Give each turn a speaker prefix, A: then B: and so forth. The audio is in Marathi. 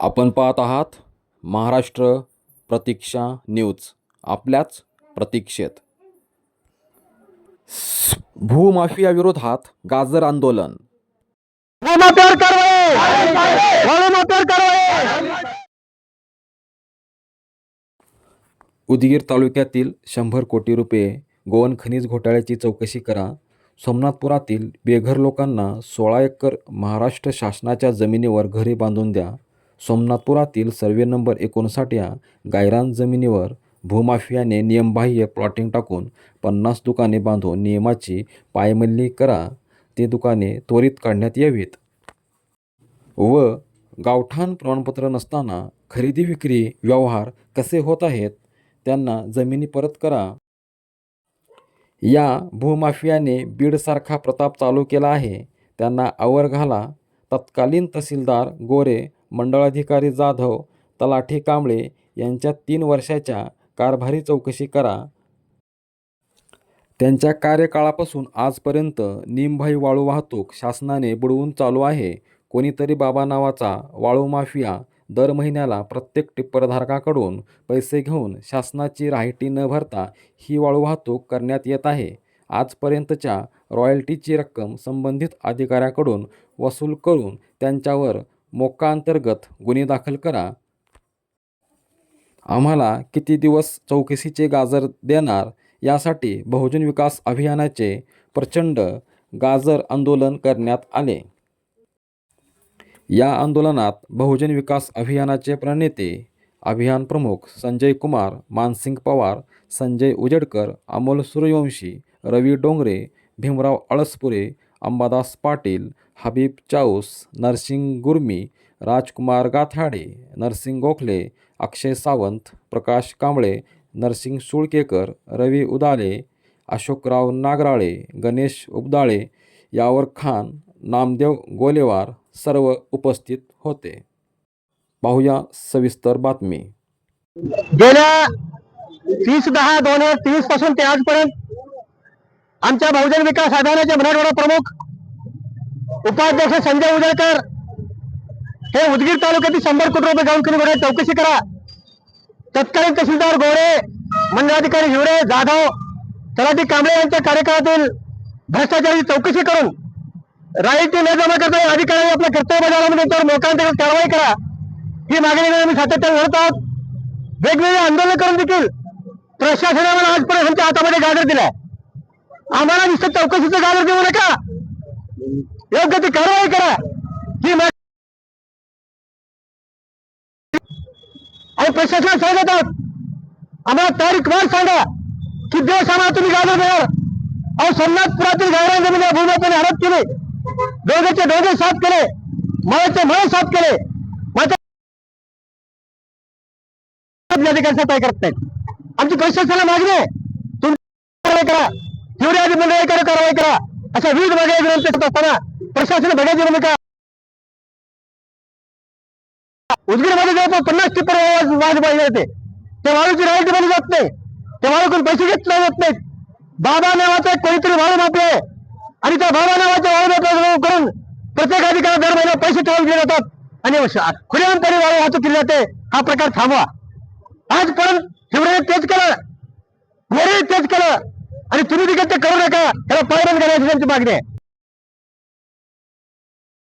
A: आपण पाहत आहात महाराष्ट्र प्रतीक्षा न्यूज आपल्याच प्रतीक्षेत. भूमाफियाविरोधात गाजर आंदोलन. उदगीर तालुक्यातील शंभर कोटी रुपये गोवन खनिज घोटाळ्याची चौकशी करा. सोमनाथपुरातील बेघर लोकांना सोळा एकर महाराष्ट्र शासनाच्या जमिनीवर घरे बांधून द्या. सोमनाथपुरातील सर्वे नंबर एकोणसाठ या गायरान जमिनीवर भूमाफियाने नियमबाह्य प्लॉटिंग टाकून पन्नास दुकाने बांधून नियमाची पायमल्ली करा ते दुकाने त्वरित काढण्यात यावीत. व गावठाण प्रमाणपत्र नसताना खरेदी विक्री व्यवहार कसे होत आहेत त्यांना जमिनी परत करा. या भूमाफियाने बीडसारखा प्रताप चालू केला आहे त्यांना आवर घाला. तत्कालीन तहसीलदार गोरे मंडळाधिकारी जाधव तलाठी कांबळे यांच्या तीन वर्षाच्या कारभारी चौकशी करा. त्यांच्या कार्यकाळापासून आजपर्यंत निमभाई वाळू वाहतूक शासनाने बुडवून चालू आहे. कोणीतरी बाबा नावाचा वाळू माफिया दर महिन्याला प्रत्येक टिप्परधारकाकडून पैसे घेऊन शासनाची राहिटी न भरता ही वाळू वाहतूक करण्यात येत आहे. आजपर्यंतच्या रॉयल्टीची रक्कम संबंधित अधिकाऱ्याकडून वसूल करून त्यांच्यावर मोक्काअंतर्गत गुन्हे दाखल करा. आम्हाला किती दिवस चौकशीचे गाजर देणार यासाठी बहुजन विकास अभियानाचे प्रचंड गाजर आंदोलन करण्यात आले. या आंदोलनात बहुजन विकास अभियानाचे प्रणेते अभियान प्रमुख संजय कुमार मानसिंग पवार संजय उजेडकर अमोल सूर्यवंशी रवी डोंगरे भीमराव अळसपुरे अंबादास पाटील हबीब चाऊस नरसिंग गुरमी राजकुमार गाथाडे नरसिंग गोखले अक्षय सावंत प्रकाश कांबळे नरसिंग सुळकेकर रवी उदाले अशोकराव नागराळे गणेश उबदाळे यावर खान नामदेव गोलेवार सर्व उपस्थित होते. पाहूया सविस्तर बातमी.
B: गेल्या तीस दहा दोन हजार तीसपासून ते आजपर्यंत आमच्या बहुजन विकास आघाडीचे मराठवाडा प्रमुख उपाध्यक्ष संजय उजळकर हे उदगीर तालुक्यातील शंभर कोटी रुपये गाऊन करून चौकशी करा. तत्कालीन तहसीलदार गोडे मंडळाधिकारी हिवरे जाधव तलाठी कांबळे यांच्या कार्यकाळातील भ्रष्टाचाराची चौकशी करून राईटी न जमा करता अधिकाऱ्यांनी आपल्या कर्तव्य बजावल्यामुळे त्यावर मोकांतर्गत कारवाई करा. ही मागणी आम्ही सातत्याने लढत आहोत. वेगवेगळे आंदोलन करून देखील प्रशासनावर आजपर्यंत आमच्या हातामध्ये गाजर दिलाय. आम्हाला नुसतं चौकशीचं गाजर देऊ नका. योग्य ती कारवाई करा. ही आणि प्रशासनाला सांगत आहोत. आम्हाला तारीख वार सांगा की दिवस आम्हाला तुम्ही गाजर देणार अहो सोमनाथपुरातील गायरान जमीन भूमापणे हडप केली. दोघेचे दोघे साफ केले. मळाचे मळ साफ केले. मात्र अधिकारी काय करत नाहीत. आमची प्रशासनाला मागणी आहे. तुम्ही कारवाई करा. तेवढी आधी मंडळीकडे कारवाई करा. अशा विविध मागण्या विनंती करत असताना प्रशासन बघायची भूमिका उदगीरमध्ये जवळपास पन्नास टिप्पर वाज पाहिजे होते त्या वाळूची रॉयल्टी बनली जात नाही त्या वाळूकडून पैसे घेतले जात नाहीत. बाबा नावाचा कोणीतरी वाळू मापे आणि त्या बाबा नावाच्या वाळू मापला करून प्रत्येक अधिकारी दर महिन्यात पैसे ठेवून दिले जातात. आणि खुल्यानंतर वाळू वाहतूक केली जाते. हा प्रकार थांबवा. आजपर्यंत शिवराने तेच केलं. मोरे तेच केलं. आणि तुम्ही देखील ते करू नका. त्याला पायरण करण्याची त्यांची मागणी आहे.